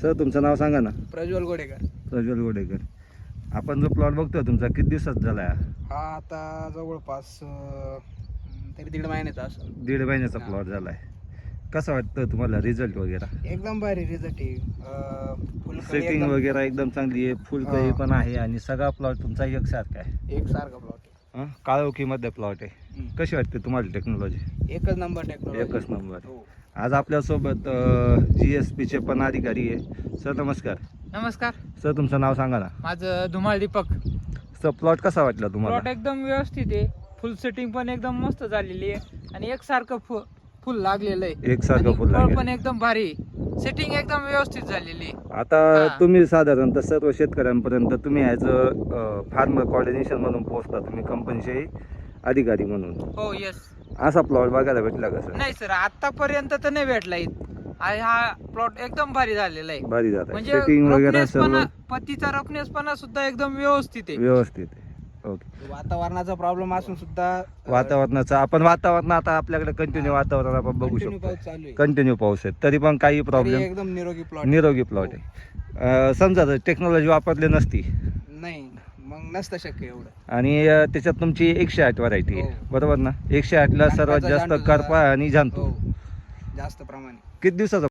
Sir तुमचं नाव सांगा ना. प्रज्वल गोडेकर. प्रज्वल गोडेकर. आपण जो प्लॉट बघतोय तुमचा किती दिवसात झाला? हा आता जवळपास अं, तरी दीड महिन्याचा असं दीड महिन्याचा. प्लॉट झाला आहे कसं वाटतं तुम्हाला रिझल्ट वगैरे? एकदम भारी रिझल्ट आहे. फुलकळी सेटिंग वगैरे एकदम चांगली आहे फुलकळी हा. पण आहे आणि सगळा प्लॉट तुमचा एकसारखा आहे. एकसारखा प्लॉट हं? काळोखीमध्ये प्लॉट आहे. कशी वाटते तुम्हाला टेक्नॉलॉजी एकच नंबर टेक्नॉलॉजी एकच नंबर हो. आज आपल्यासोबत जी एस पीचे पण अधिकारी आहे. सर नमस्कार. नमस्कार. सर तुमचं नाव सांगा ना. माझं धुमाळ दीपक. सर प्लॉट कसा वाटला प्लॉट तुम्हाला एकदम व्यवस्थित आहे. फुल सेटिंग पण एकदम मस्त झालेली आहे. आणि एकसारखं फु फुल लागलेलं आहे. एकसारखं आणि फुल फळ लागेल पण एकदम भारी. सेटिंग एकदम व्यवस्थित झालेली आहे. आता हा. तुम्ही साधारणतः सर्व शेतकऱ्यांपर्यंत तुम्ही ॲज अ फार्मर कॉर्डिनेशन म्हणून पोहोचता तुम्ही कंपनीचे अधिकारी म्हणून. हो येस असा प्लॉट बघायला भेटला का सर नाही सर आतापर्यंत तर नाही भेटला इथं. हा प्लॉट एकदम भारी झालेला आहे. भारी जात आहे. म्हणजे सेटिंग वगैरे सर्व रफनेसपणा- पतीचा रफनेसपणा सुद्धा एकदम व्यवस्थित आहे. व्यवस्थित आहे. ओके. वातावरणाचा प्रॉब्लेम असून सुद्धा वातावरणाचं आपण वातावरण आता आपल्याकडे कंटिन्यू वातावरण आपण बघू continue शकतो. पाऊस चालू आहे. कंटिन्यू पाऊस आहे. तरी पण काही तरी प्रॉब्लेम एकदम निरोगी प्लॉट निरोगी प्लॉट आहे. अं, समजा जर टेक्नॉलॉजी वापरली नसती. नाही मग नसतं शक्य एवढं. आणि अं, त्याच्यात तुमची एकशे आठ व्हरायटी आहे. हो. बरोबर ना? एकशे आठला सर्वात जास्त करपा आणि जांतू हो जास्त प्रमाणे. किती दिवसाचा